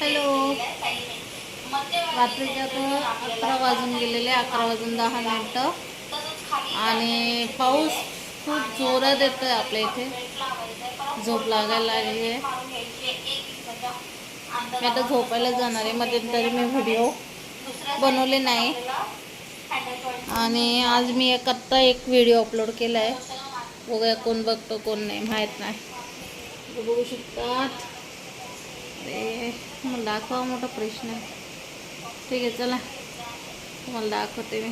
Hello. रात्रीचे आता अकरा वाजून गेलेले अकरा वाजून दहा मिनटं. आणि पाऊस खूप जोरात येतो आहे आपल्या इथे. झोप लागायला लागली आहे. मी आता झोपायला जाणार आहे मध्यंतरी मी व्हिडिओ बनवले नाही. आणि आज मी एक आत्ता एक व्हिडिओ अपलोड केला आहे बघूया कोण बघतो कोण नाही माहीत नाही. बघू शकतात. अरे मला दाखवा मोठा प्रश्न. आहे ठीक आहे चला. तुम्हाला दाखवते मी.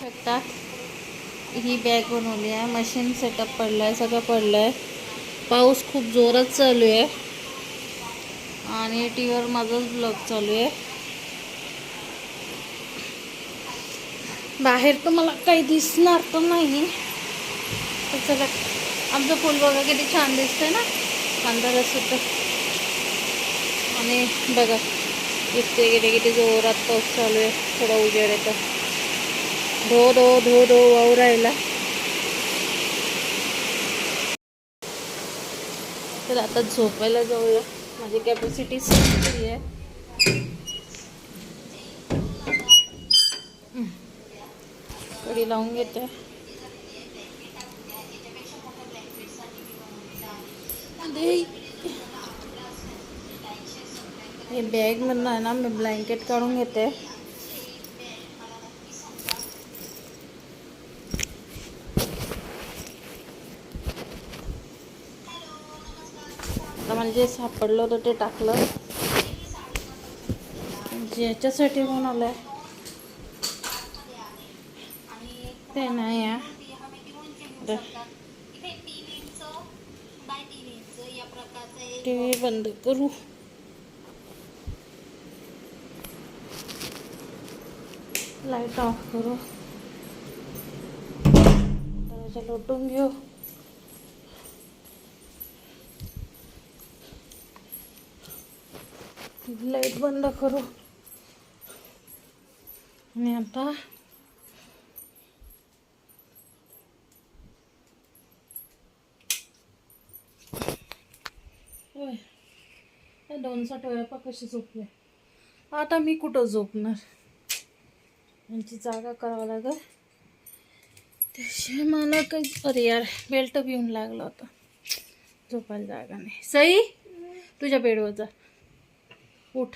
शकता ही बॅग बनवली आहे. मशीन सेटअप पडलं आहे सगळं पडलं आहे पाऊस खूप जोरात चालू आहे. आणि टी व्हीवर माझाच ब्लॉग चालू आहे. बाहेर तर मला काही दिसणार तर नाही. तर चला आमचं फुल बघा किती छान दिसतंय ना. अंधारात सुद्धा. आणि बघा इथे गेले किती जोरात पाऊस चालू आहे. थोडा उजेड येतो. धो धो धो धो वाहू राहिला. तर आता झोपायला जाऊया. माझी कॅपॅसिटी संपली आहे. कडी लावून घेते. दे हे बॅग मधनं आहे ना मी ब्लँकेट काढून घेते. मला जे सापडलं होतं ते टाकलं. ज्याच्यासाठी बनवलंय ते नाही आहे. टी व्ही बंद करू. लाइट ऑफ करू। दरवाजा लोटून घेऊ लाइट बंद करू। आणि आता। होय दोन साठ वेळा कशी झोपले आता मी कुठं झोपणार? यांची जागा करावं लागेल. त्याशिवाय मला काही अरे यार बेल्ट पिऊन लागला होता. झोपायला जागा नाही. सई तुझ्या बेडवर जा. उठ.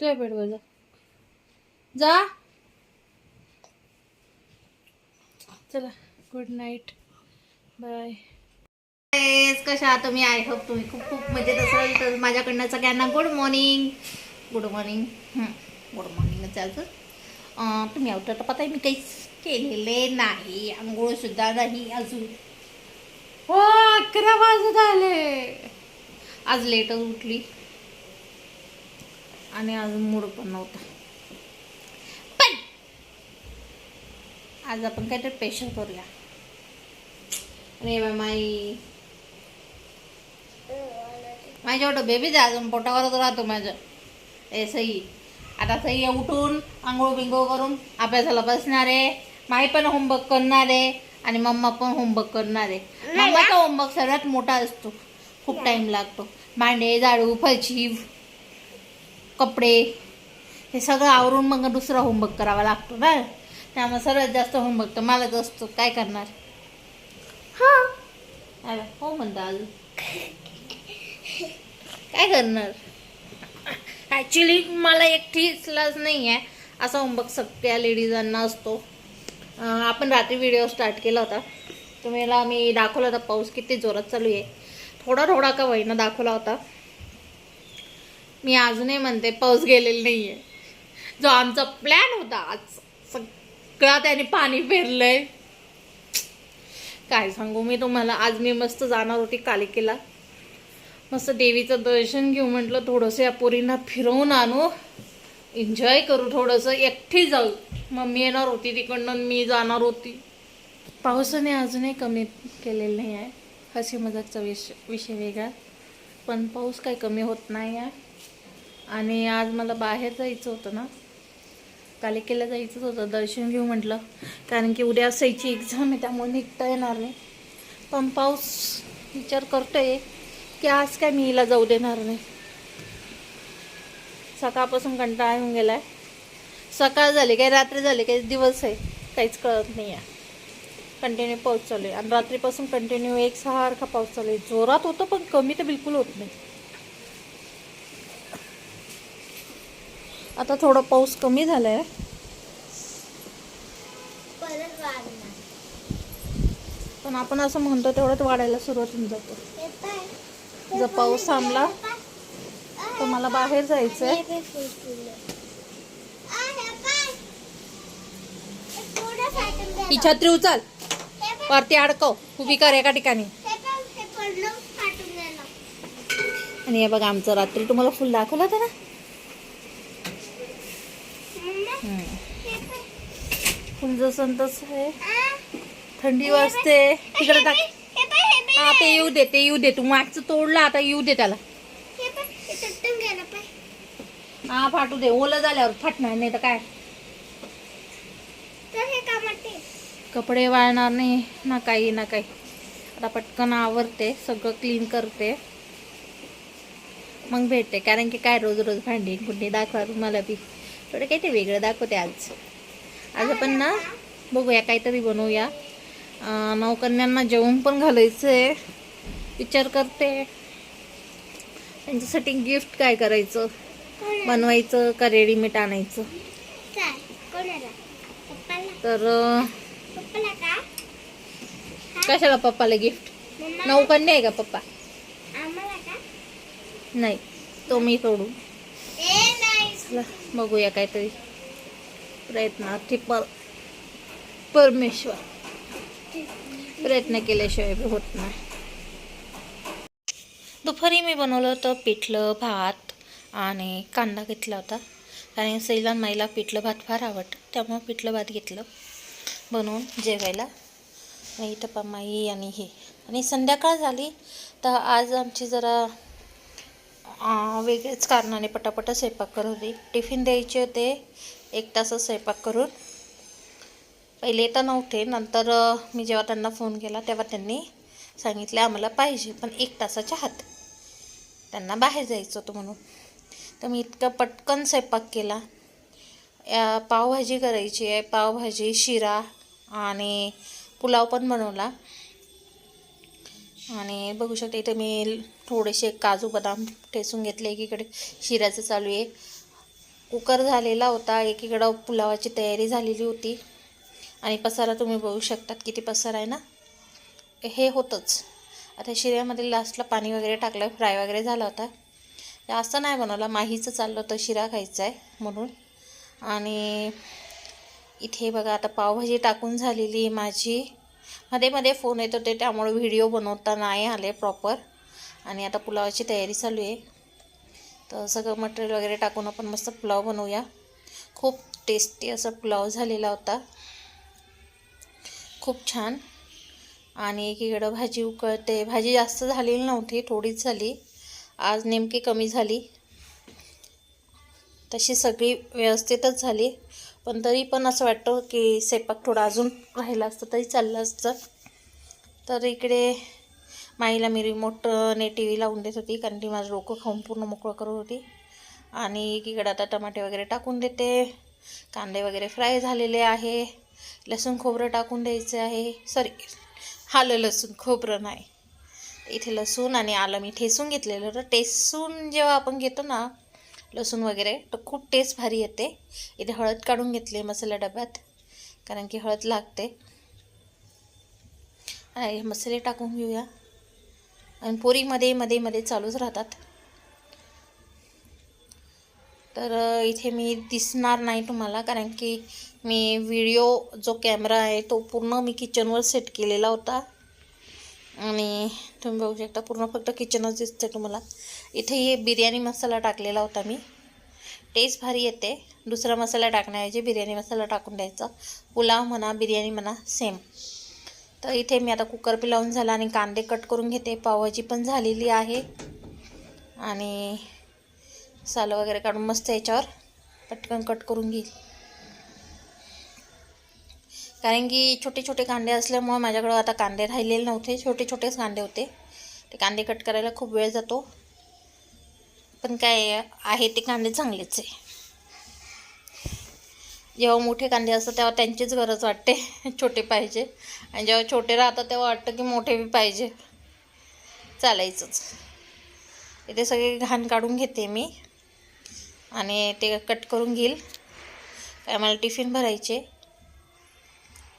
तुझ्या बेडवर जा. जा. चला गुड नाईट बाय कशा आहात तुम्ही? आय होप तुम्ही खूप खूप मजेत असाल. तर माझ्याकडनं सगळ्यांना good morning good morning good morning चालतं. तुम्ही आवडतं तर पता मी काहीच केलेले नाही. आंघोळसुद्धा नाही अजून. हो अकरा वाजत आले आज लेटच उठली. आणि आज मूड पण नव्हता. पण आज आपण काहीतरी स्पेशल करूया. अरे माई. माझ्या एवढं बेबीच अजून पोटावरच राहतो माझं. ए सई. आता सई उठून आंघोळ बिंघोळ करून अभ्यासाला बसणार आहे. माई पण होमवर्क करणार आहे आणि मम्मा पण होमवर्क करणार आहे. मम्माचा होमवर्क सगळ्यात मोठा असतो. खूप टाइम लागतो. भांडे झाडू फरची कपडे हे सगळं आवरून मग दुसरा होमवर्क करावा लागतो ना. त्यामुळे सर्वात जास्त होमवर्क तर मलाच असतो. काय करणार? हा. हो म्हणता अजून. काय करणार? ॲक्च्युली मला एकटीचलाच नाही आहे असा होमवर्क सगळ्या लेडीजांना असतो. आपण रात्री व्हिडिओ स्टार्ट केला होता. तुम्हाला मी दाखवला होता पाऊस किती जोरात चालू आहे. थोडा थोडा का वहिनं दाखवला होता. मी अजूनही म्हणते पाऊस गेलेला नाही आहे जो आमचा प्लॅन होता आज सगळा त्याने पाणी फेरलंय काय सांगू मी तुम्हाला आज मी मस्त जाणार होती कालिकेला. मस्त देवीचं दर्शन घेऊ म्हटलं थोडंसं या पोरींना फिरवून आणू. एन्जॉय करू थोडंसं एकटी जाऊ. मम्मी येणार होती तिकडनं मी जाणार होती. पावसाने अजूनही कमी केलेलं नाही आहे. हसी मजाकचा विष विषय वेगळा. पण पाऊस काही कमी होत नाही आहे. आणि आज मला बाहेर जायचं होतं ना. कालिकेला जायचंच होतं दर्शन घेऊ म्हटलं. कारण की उद्या असायची एक्झाम आहे त्यामुळे निघता येणार नाही. पण पाऊस विचार करतोय. की आज काय मी हिला जाऊ देणार नाही. सकाळपासून कंटाळा येऊन गेलाय. सकाळ झाली काही रात्री झाली काही दिवस आहे. काहीच कळत नाही आहे कंटिन्यू पाऊस चालू आहे. आणि रात्रीपासून कंटिन्यू एक सारखा पाऊस चालू आहे. जोरात होतो पण कमी तर बिलकुल होत नाही. आता थोडा पाऊस कमी झालाय. परत वाढणार. पण आपण असं म्हणतो तेवढ्यात वाढायला सुरुवात होऊन जातो. जर पाऊस थांबला तर मला बाहेर जायचंय. आहे बघ ही छत्री उचल वरती अडकव. उभी कर एका ठिकाणी. आणि हे बघा आमचं रात्री तुम्हाला फुल दाखवलं होतं ना? फुल जसं तसं आहे. थंडी वाजते. तिकडे टाक. हे ते येऊ दे ते येऊ दे. तू मागचं तोडलं आता येऊ दे त्याला. हे फाटू दे. ओलं झाल्यावर फाटणार नाही तर काय? हे. कपडे वाळणार नाही ना काही ना काही. आता पटकन आवरते सगळं क्लीन करते. मग भेटते कारण की काय रोज रोज भांडी कुंडी दाखवा तुम्हाला बी थोडं काही ते वेगळं दाखवते आज. आज आपण ना बघूया काहीतरी बनवूया. नवकन्यांना जेवण पण घालायचं आहे विचार करते. त्यांच्यासाठी गिफ्ट काय करायचं? बनवायचं का रेडीमेड आणायचं? तर? कशाला पप्पाला गिफ्ट? नवकन्या आहे का पप्पा? नाही. तो मी सोडू. बघूया काहीतरी प्रयत्नार्थी पर परमेश्वर. प्रयत्न केल्याशिवाय होत नाही. दुपारी मी बनवलं होतं पिठलं भात आणि कांदा घेतला होता. कारण सैलान माईला पिठलं भात फार आवडतं त्यामुळे पिठलं भात घेतलं. बनवून जेवायला. आणि तपामाई माई आणि हे. आणि संध्याकाळ झाली तर आज आमची जरा वेगळ्याच कारणाने पटापटा स्वयंपाक करत होती. टिफिन द्यायचे होते. एक तासच स्वयंपाक करून पहिले तर नव्हते. नंतर मी जेव्हा त्यांना फोन केला तेव्हा त्यांनी सांगितले आम्हाला पाहिजे पण एक तासाच्या हात त्यांना बाहेर जायचं होतं म्हणून. तर मी इतका पटकन स्वयंपाक केला. या पावभाजी करायची आहे. पावभाजी शिरा आणि पुलाव पण बनवला. आणि बघू शकते इथे मी थोडेसे काजू बदाम ठेसून घेतले. एकीकडे शिऱ्याचं चालू आहे. कुकर झालेला होता. एकीकडं पुलावाची तयारी झालेली होती. आणि पसारा तुम्ही बघू शकतात किती पसारा आहे ना? हे होतंच. आता शिऱ्यामध्ये लास्टला पाणी वगैरे टाकलं फ्राय वगैरे झाला होता. जास्त नाही बनवला माहीचं चाललं होतं शिरा खायचा आहे म्हणून. आणि इथे बघा आता पावभाजी टाकून झालेली माझी. मध्ये मध्ये फोन येत होते त्यामुळे व्हिडिओ बनवता नाही आले प्रॉपर आणि आता पुलावाची तयारी चालू आहे. तर सगळं मटेरियल वगैरे टाकून आपण मस्त पुलाव बनवूया. खूप टेस्टी असा पुलाव झालेला होता. खूप छान. आणि एकीकडं भाजी उकळते. भाजी जास्त झालेली नव्हती थोडीच झाली. आज नेमकी कमी झाली. तशी सगळी व्यवस्थितच झाली. पण तरी पण असं वाटतं की स्वयंपाक थोडा अजून राहिला असतं तरी चाललं असतं. तर इकडे माईला मी रिमोटने टी व्ही लावून देत होती. कारण ती माझं डोकं खाऊन पूर्ण मोकळं करत होती. आणि एकीकडे आता टमाटे वगैरे टाकून देते. कांदे वगैरे फ्राय झालेले आहे. लसूण खोबरं टाकून द्यायचं आहे. सॉरी आलं लसूण खोबरं नाही. इथे लसूण आणि आलं मी ठेसून घेतलेलं. तर ठेसून जेव्हा आपण घेतो ना लसूण वगैरे तर खूप टेस्ट भारी येते. इथे हळद काढून घेतली मसाला डब्यात कारण की हळद लागते. आणि मसाले टाकून घेऊया. आणि पोरीमध्ये मध्ये मध्ये चालूच राहतात. तर इथे मी दिसणार नाही तुम्हाला कारण की मी व्हिडिओ जो कॅमेरा आहे तो पूर्ण मी किचनवर सेट केलेला होता. आणि तुम्ही बघू शकता पूर्ण फक्त किचनच दिसते तुम्हाला. इथे हे बिर्याणी मसाला टाकलेला होता मी. टेस्ट भारी येते. दुसरा मसाला टाकण्याऐवजी बिर्याणी मसाला टाकून द्यायचा. पुलाव म्हणा बिर्याणी म्हणा सेम तर इथे मी आता कुकर बी लावून झाला आणि कांदे कट करून घेते. पावभाजी पण झालेली आहे. आणि सालं वगैरे काढून मस्त याच्यावर पटकन कट करून घेईल कारण की छोटे छोटे कांदे असल्यामुळे माझ्याकडं आता कांदे राहिलेले नव्हते. छोटे छोटेच कांदे होते. ते कांदे कट करायला खूप वेळ जातो. पण काय आहे ते कांदे चांगलेच आहे. जेव्हा मोठे कांदे असतात तेव्हा त्यांचीच गरज वाटते. छोटे पाहिजे. आणि जेव्हा छोटे राहतात तेव्हा वाटतं की मोठे बी पाहिजे. चालायचंच. इथे सगळे घाण काढून घेते मी. आणि ते कट करून घेईल. काय मला टिफिन भरायचे.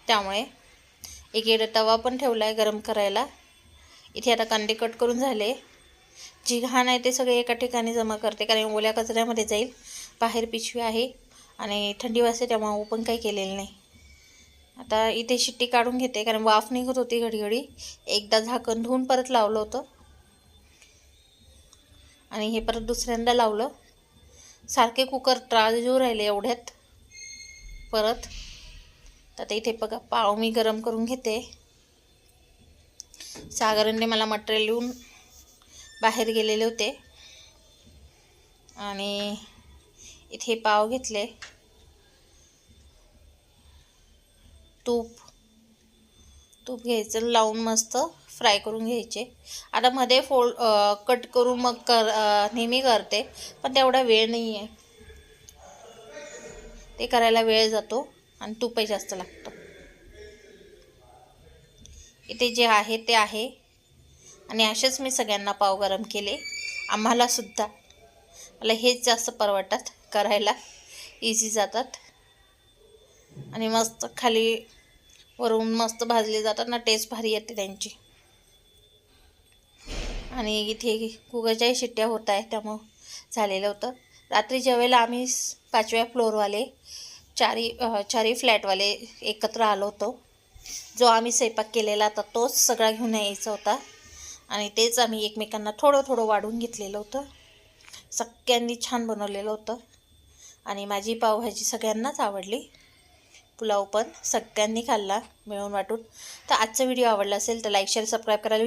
त्यामुळे एकीकडे तवा पण ठेवला आहे गरम करायला. इथे आता कांदे कट करून झाले. जी घाण आहे ते सगळे एका ठिकाणी जमा करते कारण ओल्या कचऱ्यामध्ये जाईल. बाहेर पिशवी आहे आणि थंडी वाजते त्यामुळे ओपन काही केलेलं नाही. आता इथे शिट्टी काढून घेते कारण वाफ निघत होती घडी एकदा झाकण धुवून परत लावलं होतं. आणि हे परत दुसऱ्यांदा लावलं. सारखे कुकर त्रास देऊ राहिले एवढ्यात. परत आता इथे बघा पाव मी गरम करून घेते. सागरने मला मटेरियल येऊन बाहेर गेलेले होते. आणि इथे पाव घेतले. तूप. तूप घ्यायचं लावून मस्त. फ्राय करून घ्यायचे. आता मध्ये फोल्ड कट करून मग कर नेहमी करते पण तेवढा वेळ नाही आहे ते करायला वेळ जातो आणि तूपही जास्त लागतं. इथे जे आहे ते आहे. आणि असेच मी सगळ्यांना पाव गरम केले. आम्हालासुद्धा मला हेच जास्त परवडतात करायला. इझी जातात. आणि मस्त खाली वरून मस्त भाजले जातात ना टेस्ट भारी येते त्यांची. आणि इथे कुगाच्याही शिट्ट्या होत आहे त्यामुळं झालेलं होतं. रात्री ज्यावेळेला आम्ही पाचव्या फ्लोअरवाले चारी चारी फ्लॅटवाले एकत्र आलो होतो. जो आम्ही स्वयंपाक केलेला होता तोच सगळा घेऊन यायचा होता. आणि तेच आम्ही एकमेकांना थोडं थोडं वाढून घेतलेलं होतं. सगळ्यांनी छान बनवलेलं होतं. आणि माझी पावभाजी सगळ्यांनाच आवडली. पुलाव पण सगळ्यांनी खाल्ला मिळून वाटून. तर आजचा व्हिडिओ आवडला असेल तर लाईक शेअर सबस्क्राईब करायला